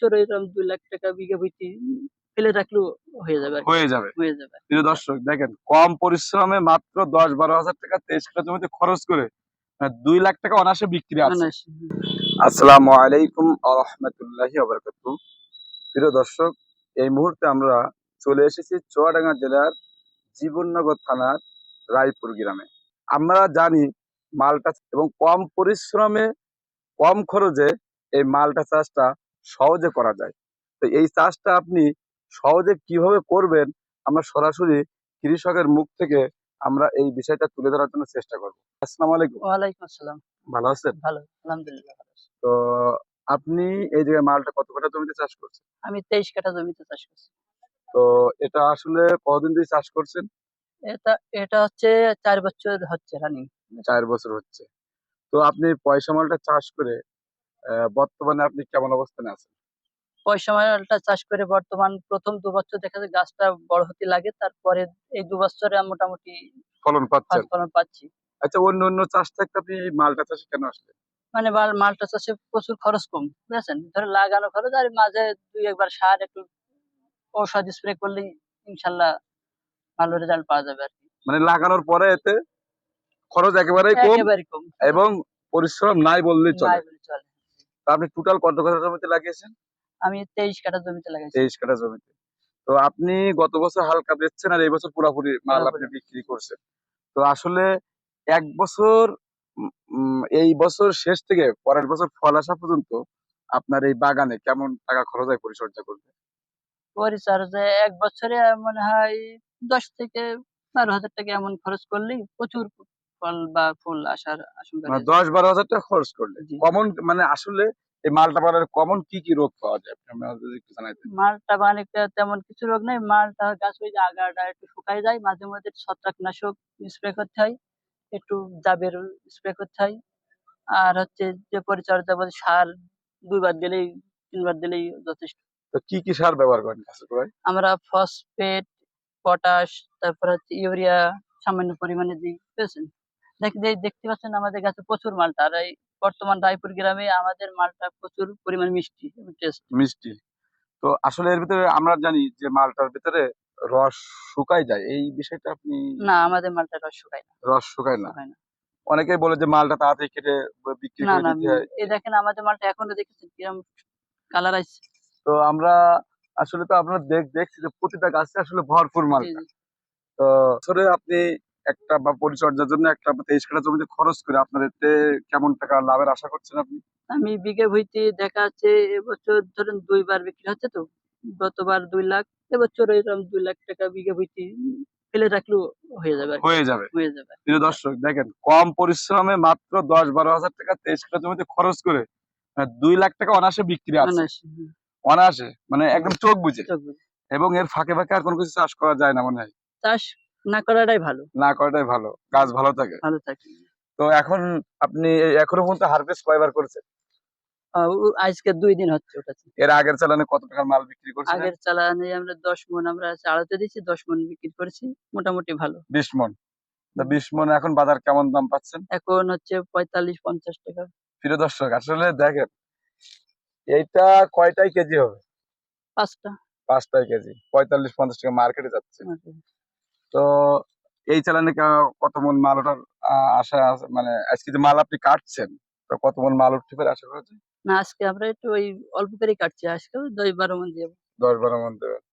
এবছর এরকম দুই লাখ টাকা বিঘা বইতে ফেলে রাখলেও হয়ে যাবে হয়ে যাবে। হয়ে যাবে। প্রিয় দর্শক দেখেন কম পরিশ্রমে মাত্র দশ বারো হাজার টাকা তেইশ কাঠা জমিতে খরচ করে দুই লাখ টাকা অনায়াসে বিক্রি আছে। আসসালামু আলাইকুম আরহামতুল্লাহি আবরকাত প্রিয় দর্শক এই মুহূর্তে আমরা চলে এসেছি চুয়াডাঙ্গা জেলার জীবননগর থানার রায়পুর গ্রামে। আমরা জানি মালটা এবং কম পরিশ্রমে কম খরচে এই মালটা চাষটা সহজে করা যায়। তো এই চাষটা আপনি সহজে কীভাবে করবেন আমরা সরাসরি কৃষকের মুখ থেকে আমরা এই বিষয়টা তুলে ধরার জন্য চেষ্টা করব। আসসালামু আলাইকুম। ওয়ালাইকুম আসসালাম। ভালো আছেন? ভালো আলহামদুলিল্লাহ তো আপনি এই জায়গায় মালটা কত কাঠা জমিতে চাষ করছেন? আমি তেইশ কাঠা জমিতে চাষ করছি। তো এটা আসলে কতদিন ধরে চাষ করছেন? এটা এটা হচ্ছে চার বছর হচ্ছে রানিং চার বছর হচ্ছে। তো আপনি পয়সা মালটা চাষ করে বর্তমানে আপনি কেমন অবস্থানে আছেন? পয়সা মালটা চাষ করে বর্তমান প্রথম দু বছর দেখা যায় গাছটা বড় হতে লাগে তারপরে এই দু বছরে মোটামুটি ফলন পাচ্ছেন? ফলন পাচ্ছি। আচ্ছা অন্য অন্য চাষ থাকতে আপনি মালটা চাষে কেন আসলেন? মানে মালটা চাষে প্রচুর খরচ কম বুঝেছেন? ধরে লাগানো খরচ আর মাঝে দুই একবার সার একটু ঔষধ স্প্রে করলেই ইনশাল্লাহ ভালো রেজাল্ট পাওয়া যাবে আর কি। মানে লাগানোর পরে এতে খরচ একেবারেই কম এবং পরিশ্রম নাই বললেই চলে। তা আপনি টোটাল কত কাঠা জমিতে লাগিয়েছেন? আমি তেইশ কাঠা জমিতে লাগাইছি। তেইশ কাঠা জমিতে। তো আপনি গত বছর হালকা বেচছেন আর এই বছর পুরাপুরি মাল আপনি বিক্রি করছেন। তো আসলে এক বছর এই বছর শেষ থেকে পরের বছর ফল আসা পর্যন্ত আপনার এই বাগানে কেমন টাকা খরচ হয় পরিচর্যা করতে পরিচর্যা এক বছরে মনে হয় দশ থেকে বারো হাজার টাকা এমন খরচ করলেই প্রচুর ফল বা ফুল আসার আশঙ্কা মানে দশ বারো হাজার টাকা খরচ করলে কমন মানে আসলে এই মালটা পালার কমন কি কি রোগ পাওয়া যায়? মালটা বানিতে তেমন কিছু রোগ নাই। মালটা গাছ ওই যে আগাটা একটু শুকাই যায় মাঝে মধ্যে ছত্রাকনাশক স্প্রে করতে হয় একটু জাবের স্প্রে করতে হয়। আর হচ্ছে যে পরিচর্যা বলতে সার দুইবার দিলেই তিনবার দিলেই যথেষ্ট। তো কি কি সার ব্যবহার করেন গাছের গোড়ায়? আমরা ফসফেট পটাশ তারপর হচ্ছে ইউরিয়া সামান্য পরিমাণে দিই বুঝেছেন দেখতে পাচ্ছেন আমাদের গাছে প্রচুর মালটা। আর এই বর্তমান রায়পুর গ্রামে আমাদের মালটা প্রচুর পরিমাণ মিষ্টি টেস্ট মিষ্টি। তো আসলে এর ভিতরে আমরা জানি যে মালটার ভিতরে রস শুকাই যায়। এই বিষয়টা আপনি না আমাদের মালটা রস শুকায় না। রস শুকায় না? শুকায় অনেকেই বলে যে মালটা তাড়াতাড়ি কেটে বিক্রি করে না দিতে হয়। এই দেখেন আমাদের মালটা এখনও দেখেছেন কিরম কালার আসছে তো আমরা আসলে তো আপনারা দেখ দেখছি যে প্রতিটা গাছে আসলে ভরপুর মাল জি, জি। তো আসলে আপনি একটা বা পরিচর্যার জন্য একটা বা তেইশ কাঠা জমিতে খরচ করে আপনার এতে কেমন টাকা লাভের আশা করছেন আপনি? আমি বিঘে ভুইতে দেখা যাচ্ছে এবছর ধরেন দুইবার বিক্রি হচ্ছে তো। গতবার দুই লাখ এবছর এরকম দুই লাখ টাকা বিঘে ভুইতে ফেলে রাখলেও হয়ে যাবে হয়ে যাবে। হয়ে যাবে। প্রিয় দর্শক দেখেন কম পরিশ্রমে মাত্র দশ বারো হাজার টাকা তেইশ কাঠা জমিতে খরচ করে দুই লাখ টাকা অনায়াসে বিক্রি আছে। অনায়াসে, হুম, মানে একদম চোখ বুঝে। এবং এর ফাঁকে ফাঁকে আর কোনো কিছু চাষ করা যায় না মনে হয়। চাষ না করাটাই ভালো। না করাটাই ভালো। গাছ ভালো থাকে। ভালো থাকে। তো এখন আপনি এখনও পর্যন্ত হারভেস্ট কয়বার করেছেন? আজকে দুই দিন হচ্ছে ওটাতে। এর আগের চালানে কত টাকার মাল বিক্রি করছেন আগের চালানে আমরা দশ মন আমরা আড়তে দিচ্ছি দশ মন বিক্রি করেছি। মোটামুটি ভালো। বিশ মন। তা বিশ মন এখন বাজার কেমন দাম পাচ্ছেন? এখন হচ্ছে পঁয়তাল্লিশ পঞ্চাশ টাকা। প্রিয় দর্শক আসলে দেখেন এইটা কয়টাই কেজি হবে? পাঁচটা। পাঁচটাই কেজি। পঁয়তাল্লিশ পঞ্চাশ টাকা মার্কেটে যাচ্ছে। তো এই চালানে কা- কত মন মাল ওঠার আশা আছে? মানে আজকে যে মাল আপনি কাটছেন তো কত মন মাল উঠতে পারে আশা করা যায়? না আজকে আমরা একটু ওই অল্প করেই কাটছি আজকে দশ বারো মন দিয়ে। দশ বারো মন দেবে